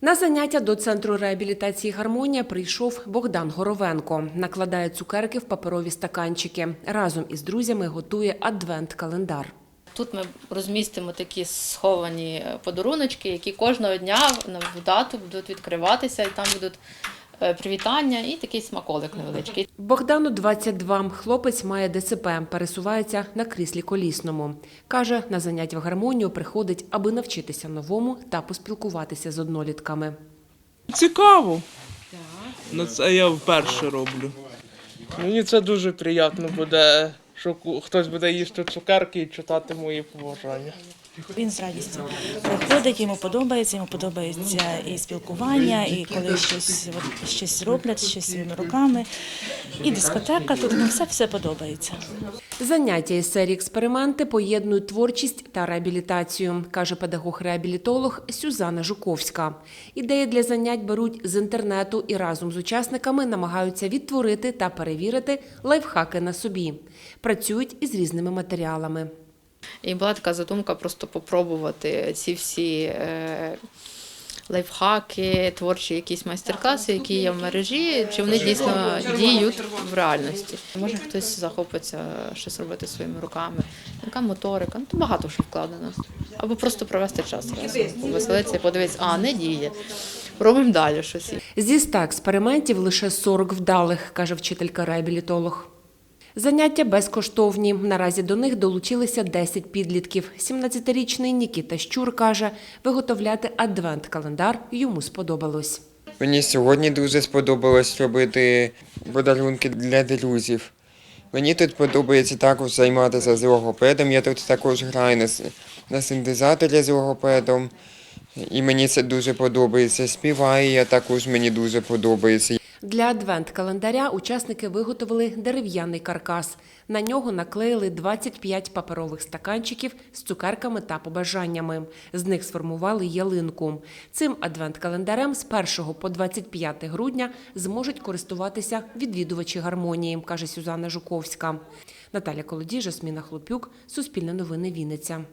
На заняття до центру реабілітації гармонія прийшов Богдан Горовенко. Накладає цукерки в паперові стаканчики. Разом із друзями готує адвент-календар. Тут ми розмістимо такі сховані е, подаруночки, які кожного дня на дату будуть відкриватися, і там будуть привітання і такий смаколик невеличкий. Богдану 22. Хлопець має ДЦП, пересувається на кріслі колісному. Каже, на заняття в гармонію приходить, аби навчитися новому та поспілкуватися з однолітками. Цікаво. Ну, це я вперше роблю. Мені це дуже приємно буде, що хтось буде їсти цукерки і читати мої побажання. Він з радістю приходить, йому подобається, йому подобається і спілкування, і коли щось, от, щось роблять, щось своїми руками. І дискотека, тут ну, все, все подобається. Заняття із серії експерименти поєднують творчість та реабілітацію, каже педагог-реабілітолог Сюзанна Жуковська. Ідеї для занять беруть з інтернету і разом з учасниками намагаються відтворити та перевірити лайфхаки на собі. Працюють із різними матеріалами. І була така задумка просто попробувати ці всі е, лайфхаки, творчі якісь майстер-класи, які є в мережі, чи вони дійсно діють в реальності. Може хтось захопиться щось робити своїми руками, яка моторика, ну то багато що вкладено. Або просто провести час разом, повеселитися і подивитися, а не діє. Робимо далі щось. Зі ста експериментів лише 40 вдалих, каже вчителька-реабілітолог. Заняття безкоштовні. Наразі до них долучилися 10 підлітків. 17-річний Нікіта Щур каже, виготовляти адвент-календар йому сподобалось. Мені сьогодні дуже сподобалось робити подарунки для друзів. Мені тут подобається також займатися з логопедом. Я тут також граю на, синтезаторі з логопедом. І мені це дуже подобається. Співаю я також мені дуже подобається. Для адвент-календаря учасники виготовили дерев'яний каркас. На нього наклеїли 25 паперових стаканчиків з цукерками та побажаннями. З них сформували ялинку. Цим адвент-календарем з 1 по 25 грудня зможуть користуватися відвідувачі гармонії, каже Сюзанна Жуковська. Наталя Колодіжа, Сміна Хлопюк, Суспільне новини Вінниця.